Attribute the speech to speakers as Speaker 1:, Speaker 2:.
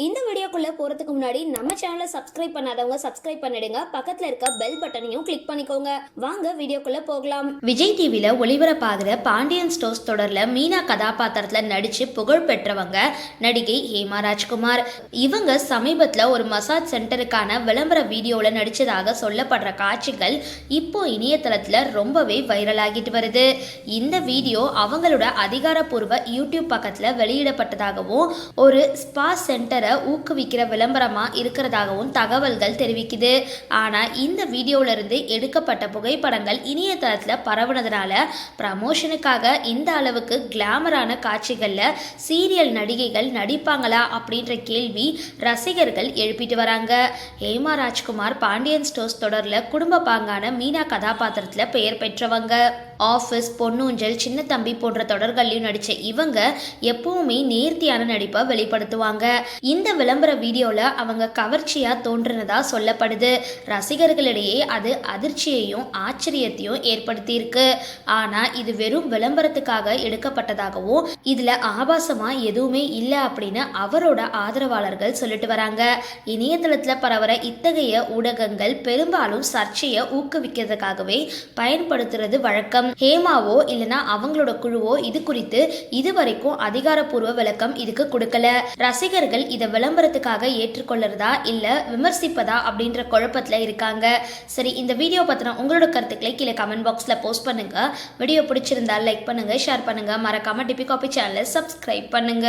Speaker 1: இந்த வீடியோக்குள்ள போறதுக்கு முன்னாடி நம்ம சேனலை சப்ஸ்கிரைப் பண்ணாதவங்க சப்ஸ்கிரைப் பண்ணிடுங்க. பக்கத்துல இருக்க பெல் பட்டனையும் கிளிக் பண்ணிக்கோங்க. வாங்க வீடியோக்குள்ள போகலாம்.
Speaker 2: விஜய் டிவியில் ஒளிபரப்பாகிற பாண்டியன் ஸ்டோர்ஸ் தொடரில் மீனா கதாபாத்திரத்தில் நடித்து புகழ் பெற்றவங்க நடிகை ஹேமா ராஜ்குமார். இவங்க சமீபத்தில் ஒரு மசாஜ் சென்டருக்கான விளம்பர வீடியோவில் நடித்ததாக சொல்லப்படுற காட்சிகள் இப்போ இணையதளத்தில் ரொம்பவே வைரலாகிட்டு வருது. இந்த வீடியோ அவங்களோட அதிகாரப்பூர்வ யூடியூப் பக்கத்தில் வெளியிடப்பட்டதாகவும் ஒரு ஸ்பா சென்டர் ஊக்குவிக்கிற விளம்பரமா இருக்கிறதாகவும் தகவல்கள் தெரிவிக்குது. ஆனால் இந்த வீடியோல இருந்து எடுக்கப்பட்ட புகைப்படங்கள் இணையதளத்தில் பரவுனதுனால ப்ரமோஷனுக்காக இந்த அளவுக்கு கிளாமரான காட்சிகளில் சீரியல் நடிகைகள் நடிப்பாங்களா அப்படின்ற கேள்வி ரசிகர்கள் எழுப்பிட்டு வராங்க. ஹேமா ராஜ்குமார் பாண்டியன் ஸ்டோர்ஸ் தொடரில் குடும்ப பாங்கான மீனா கதாபாத்திரத்தில் பெயர் பெற்றவங்க. ஆஃபீஸ் பொன்னூஞ்சல் சின்ன தம்பி போன்ற தொடர்கள்லையும் நடித்த இவங்க எப்பவுமே நேர்த்தியான நடிப்பை வெளிப்படுத்துவாங்க. இந்த விளம்பர வீடியோவில் அவங்க கவர்ச்சியாக தோன்றினதா சொல்லப்படுது. ரசிகர்களிடையே அது அதிர்ச்சியையும் ஆச்சரியத்தையும் ஏற்படுத்தியிருக்கு. ஆனால் இது வெறும் விளம்பரத்துக்காக எடுக்கப்பட்டதாகவும் இதில் ஆபாசமாக எதுவுமே இல்லை அப்படின்னு அவரோட ஆதரவாளர்கள் சொல்லிட்டு வராங்க. இணையதளத்தில் பரவுற இத்தகைய ஊடகங்கள் பெரும்பாலும் சர்ச்சையை ஊக்குவிக்கிறதுக்காகவே பயன்படுத்துறது வழக்கம். ஹேமாவோ இல்லைன்னா அவங்களோட குழுவோ இது குறித்து இதுவரைக்கும் அதிகாரப்பூர்வ விளக்கம் இதுக்கு கொடுக்கல. ரசிகர்கள் இதை விளம்பரத்துக்காக ஏற்றுக்கொள்றதா இல்ல விமர்சிப்பதா அப்படின்ற குழப்பத்துல இருக்காங்க. சரி இந்த வீடியோ பத்தின உங்களோட கருத்துக்களை கீழே கமெண்ட் பாக்ஸ்ல போஸ்ட் பண்ணுங்க. வீடியோ பிடிச்சிருந்தா லைக் பண்ணுங்க ஷேர் பண்ணுங்க. மறக்காம டிபி காபி சேனலை சப்ஸ்கிரைப் பண்ணுங்க.